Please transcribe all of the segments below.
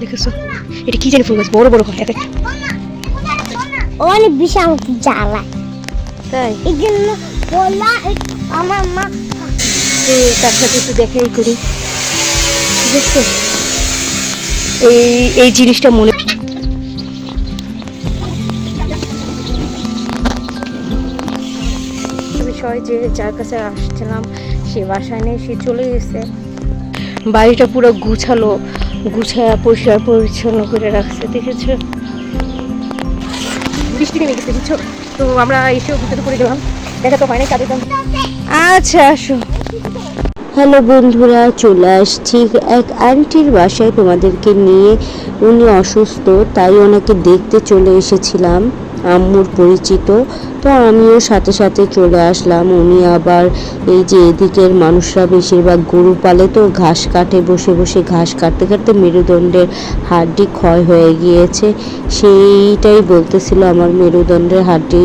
দেখেছ? এটা কি জানি ফুল গাছ বড় বড় হয় এক একটা অনেক বেশি আমাকে জ্বালায় তাই? এই জন্য বললা আমার মা তার সাথে একটু দেখাই করি। আছে এই এই জিনিসটা মনে যে যার কাছে আসছিলাম সে বাসায় নেই সে চলে গেছে। বাড়িটা পুরো গুছালো গুছায়া পরিষ্কার পরিচ্ছন্ন করে রাখছে দেখেছ? বৃষ্টি নেমে গেছে বুঝছ? তো আমরা এসেও ভিতরে পড়ে গেলাম। দেখা তো হয় না আচ্ছা আসো। হ্যালো বন্ধুরা চলে আসছি এক আন্টির বাসায় তোমাদেরকে নিয়ে। উনি অসুস্থ তাই ওনাকে দেখতে চলে এসেছিলাম। আম্মুর পরিচিত। তো আমিও সাথে সাথে চলে আসলাম। উনি আবার এই যে এদিকের মানুষরা বেশিরভাগ গরু পালে তো ঘাস কাটে, বসে বসে ঘাস কাটতে কাটতে মেরুদণ্ডের হাড্ডি ক্ষয় হয়ে গিয়েছে। সেইটাই বলতেছিল আমার মেরুদণ্ডের হাড্ডি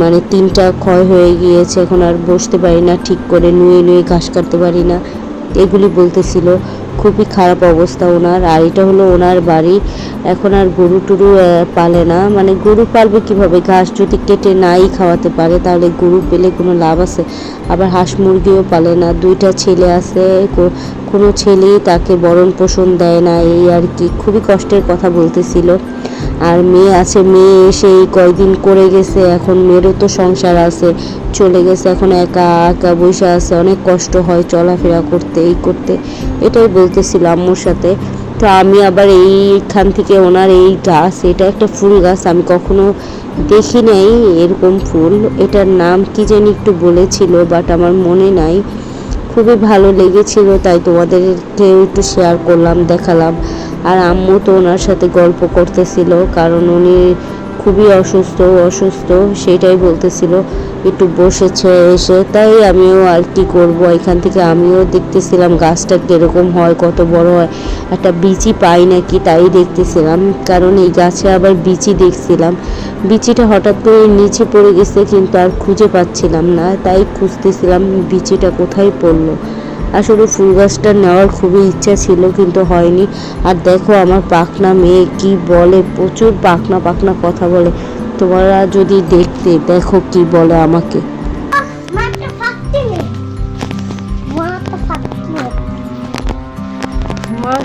মানে তিনটা ক্ষয় হয়ে গিয়েছে। এখন আর বসতে পারি না, ঠিক করে নুয়ে নুয়ে ঘাস কাটতে পারি না। এগুলি বলতেছিল। খুবই খারাপ অবস্থা ওনার। আর এটা হলো ওনার বাড়ি। এখন আর গরু টুরু পালে না। মানে গরু পালবে কীভাবে? ঘাস যদি কেটে নাই খাওয়াতে পারে, তাহলে গরু পেলে কোনো লাভ আছে? আবার হাঁস মুরগিও পালে না। দুইটা ছেলে আছে কোনো ছেলেই তাকে বরণ পোষণ দেয় না। এই আর কি। খুবই কষ্টের কথা বলতেছিল। আর মেয়ে আছে, মেয়ে এসে এই কয়দিন করে গেছে, এখন মেয়েরও তো সংসার আছে, চলে গেছে, এখন একা একা বসে আছে, অনেক কষ্ট হয় চলাফেরা করতে, এই করতে, এটাই বলতেছিল আম্মুর সাথে। তো আমি আবার এইখান থেকে ওনার এই গাছ, এটা একটা ফুল গাছ, আমি কখনো দেখি নাই এরকম ফুল, এটার নাম কি জানি একটু বলেছিল বাট আমার মনে নাই। খুবই ভালো লেগেছিল, তাই তোমাদেরকে একটু শেয়ার করলাম, দেখালাম। আর আম্মু তো ওনার সাথে গল্প করতেছিল, কারণ উনি খুবই অসুস্থ অসুস্থ সেটাই বলতেছিল। একটু বসেছে, এসে তাই আমিও আর কি করব? এখান থেকে আমিও দেখতেছিলাম গাছটা কীরকম হয়, কত বড় হয়। একটা বিচি পাই নাকি তাই দেখতেছিলাম, কারণ এই গাছে আবার বিচি দেখছিলাম। বিচিটা হঠাৎ করে নিচে পড়ে গেছে, কিন্তু আর খুঁজে পাচ্ছিলাম না, তাই খুঁজতেছিলাম বিচিটা কোথায় পড়ল। আসলে ফুল গাছটা নেওয়ার খুবই ইচ্ছা ছিল কিন্তু হয়নি। আর দেখো আমার পাখনা মেয়ে কি বলে প্রচুর পাখনা পাখনা কথা বলে। তোমরা যদি দেখতে দেখো কি বলে আমাকে।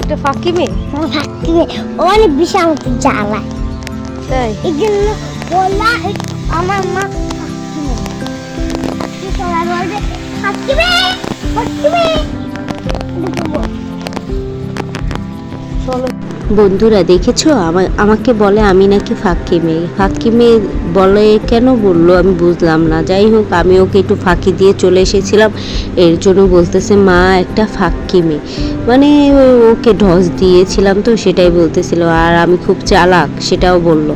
একটা ফাঁকি মেয়ে? অনেক বেশি জ্বালায় তাই? এই জন্য আমার মা বন্ধুরা, দেখেছ? আমা আমাকে বলে আমি নাকি ফাঁকি মেয়ে। ফাঁকি মেয়ে বলে কেন বলল আমি বুঝলাম না। যাই হোক, আমি ওকে একটু ফাঁকি দিয়ে চলে এসেছিলাম। এর জন্য বলতেছে, মা, একটা ফাঁকি মেয়ে। মানে ওকে ঢস দিয়েছিলাম তো, সেটাই বলতেছিল। আর আমি খুব চালাক, সেটাও বলল।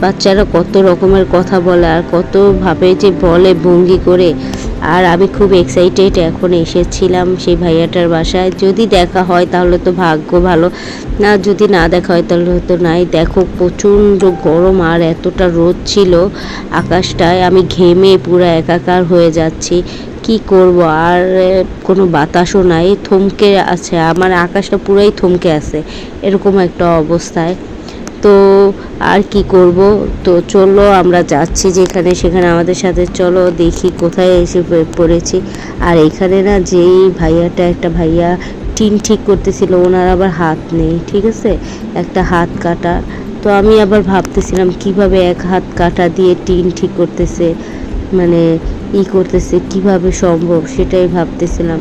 বাচ্চারা কত রকমের কথা বলে আর কতভাবে যে বলে ভঙ্গি করে। আর আমি খুব এক্সাইটেড এখন এসেছিলাম সেই ভাইয়াটার বাসায়। যদি দেখা হয় তাহলে তো ভাগ্য ভালো। না, যদি না দেখা হয় তাহলে হয়তো নাই। দেখো, প্রচণ্ড গরম আর এতটা রোদ ছিল আকাশটায়। আমি ঘেমে পুরো একাকার হয়ে যাচ্ছি। কি করব? আর কোনো বাতাসও নাই। থমকে আছে। আমার আকাশটা পুরাই থমকে আছে। এরকম একটা অবস্থায়। তো আর কি করব? তো চলো আমরা যাচ্ছি যেখানে সেখানে আমাদের সাথে চলো, দেখি কোথায় এসে পড়েছি। আর এখানে না যেই ভাইয়াটা, একটা ভাইয়া টিন ঠিক করতেছিল, ওনার আবার হাত নেই, ঠিক আছে? একটা হাত কাটা। তো আমি আবার ভাবতেছিলাম, কীভাবে এক হাত কাটা দিয়ে টিন ঠিক করতেছে? মানে ই করতেছে, কীভাবে সম্ভব সেটাই ভাবতেছিলাম।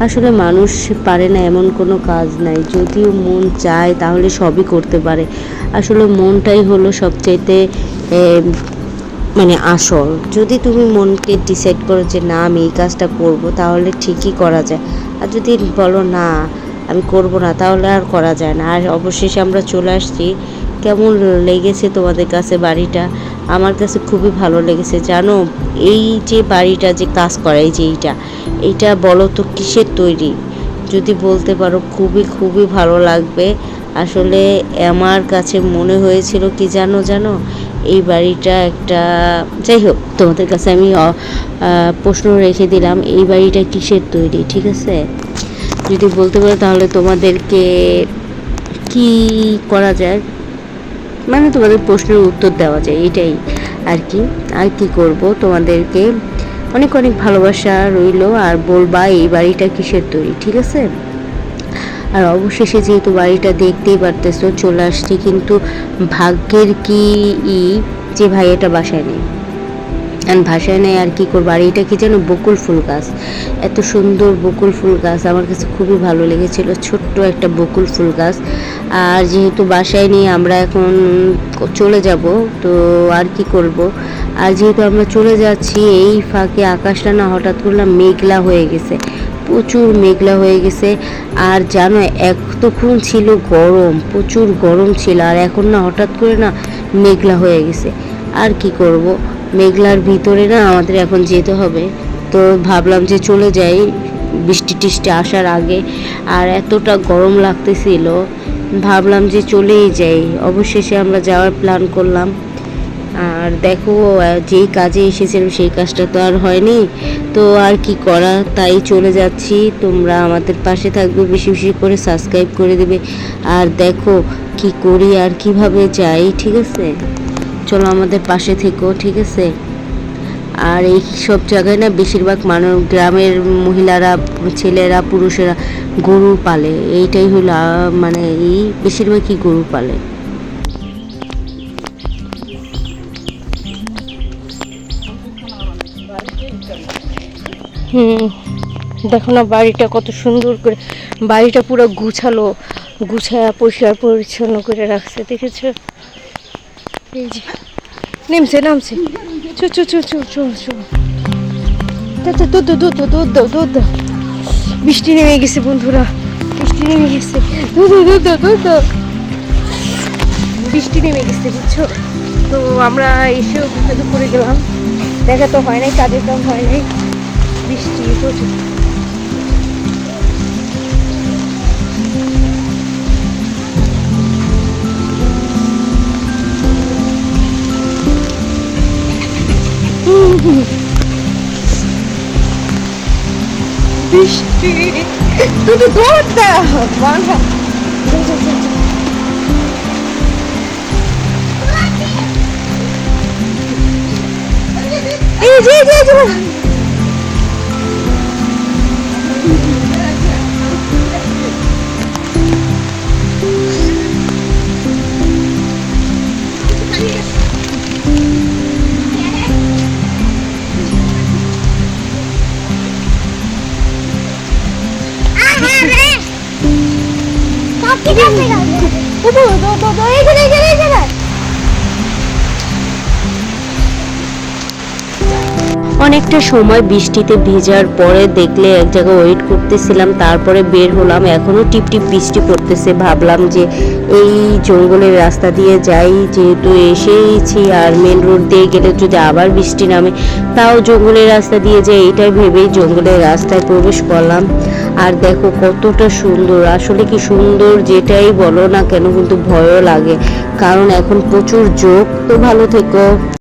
আসলে মানুষ পারে না এমন কোনো কাজ নাই, যদিও মন চায় তাহলে সবই করতে পারে। আসলে মনটাই হলো সবচাইতে মানে আসল। যদি তুমি মনকে ডিসাইড করো যে না, আমি এই কাজটা করব, তাহলে ঠিকই করা যায়। আর যদি বলো না, আমি করব না, তাহলে আর করা যায় না। আর অবশেষে আমরা চলে আসছি। কেমন লেগেছে তোমাদের কাছে বাড়িটা? আমার কাছে খুবই ভালো লেগেছে। জানো, এই যে বাড়িটা যে কাজ করে, এই যে এইটা এইটা বলো তো কিসের তৈরি? যদি বলতে পারো, খুবই খুবই ভালো লাগবে। আসলে আমার কাছে মনে হয়েছিল কি জানো জানো, এই বাড়িটা একটা, যাই হোক, তোমাদের কাছে আমি প্রশ্ন রেখে দিলাম, এই বাড়িটা কিসের তৈরি, ঠিক আছে? যদি বলতে পারো তাহলে তোমাদেরকে কি করা যায়? মানে তোমাদের প্রশ্নের উত্তর দেওয়া যায়, এটাই আর কি। আর কি করব? তোমাদেরকে অনেক অনেক ভালোবাসা রইল আর বলবা এই বাড়িটা কিসের তৈরি, ঠিক আছে? আর অবশেষে যেহেতু বাড়িটা দেখতেই পারতেছো, চলে আসছি কিন্তু ভাগ্যের কি ই যে ভাই এটা বাসায় নেই। ভাষায় নেই আর কি করব? আর এটা কি যেন বকুল ফুল গাছ? এত সুন্দর বকুল ফুল গাছ, আমার কাছে খুবই ভালো লেগেছিল। ছোট্ট একটা বকুল ফুল গাছ। আর যেহেতু বাসায় নিয়ে আমরা এখন চলে যাব, তো আর কি করব? আর যেহেতু আমরা চলে যাচ্ছি, এই ফাঁকে আকাশটা না হঠাৎ করলাম মেঘলা হয়ে গেছে। প্রচুর মেঘলা হয়ে গেছে। আর জানো, এতক্ষণ ছিল গরম, প্রচুর গরম ছিল, আর এখন না হঠাৎ করে না মেঘলা হয়ে গেছে। আর কি করব? মেঘলার ভিতরে না আমাদের এখন যেতে হবে। তো ভাবলাম যে চলে যাই, বৃষ্টি টিষ্টি আসার আগে। আর এতটা গরম লাগতেছিল, ভাবলাম যে চলেই যাই। অবশেষে আমরা যাওয়ার প্ল্যান করলাম। আর দেখো, যেই কাজে এসেছিলাম সেই কাজটা তো আর হয়নি। তো আর কি করা, তাই চলে যাচ্ছি। তোমরা আমাদের পাশে থাকবে, বেশি বেশি করে সাবস্ক্রাইব করে দেবে। আর দেখো, কি করি আর কীভাবে যাই, ঠিক আছে? চলো আমাদের পাশে থেকো, ঠিক আছে? আর এই সব জায়গায় না বেশিরভাগ মানুষ, গ্রামের মহিলারা, ছেলেরা, পুরুষেরা গরু পালে। এইটাই হলো মানে এই বেশিরভাগই গরু পালে। দেখো না বাড়িটা কত সুন্দর করে, বাড়িটা পুরো গুছালো, গুছায়া পরিষ্কার পরিচ্ছন্ন করে রাখছে, দেখেছ? এই যে নেমছে নামছে চো চো চো চো চো চো দুধ দুধ দুধ দুধ বৃষ্টি নেমে গেছে বন্ধুরা বৃষ্টি নেমে গেছে দুধ দুধ দুধ বৃষ্টি নেমে গেছে বুঝছ? তো আমরা এসেও বিপদে পড়ে গেলাম। দেখা তো হয় নাই, কাজের কাম হয় নাই। বৃষ্টি প্রচুর। বৃষ্টি তুই তো দৌড় দা বান্ধা এই অনেকটা সময় বৃষ্টিতে ভেজার পরে দেখলে এক জায়গায় ওয়েট করতেছিলাম, তারপরে বের হলাম এখনও টিপ টিপ বৃষ্টি পড়তেছে। ভাবলাম যে এই জঙ্গলের রাস্তা দিয়ে যাই, যেহেতু এসেইছি আর মেন রোড দিয়ে গেলে যদি আবার বৃষ্টি নামে, তাও জঙ্গলের রাস্তা দিয়ে যাই, এটাই ভেবেই জঙ্গলের রাস্তায় প্রবেশ করলাম। আর দেখো কতটা সুন্দর, আসলে কি সুন্দর যেটাই বলো না কেন, কিন্তু ভয়ও লাগে। কারণ এখন প্রচুর যোগ, তো ভালো থেকো।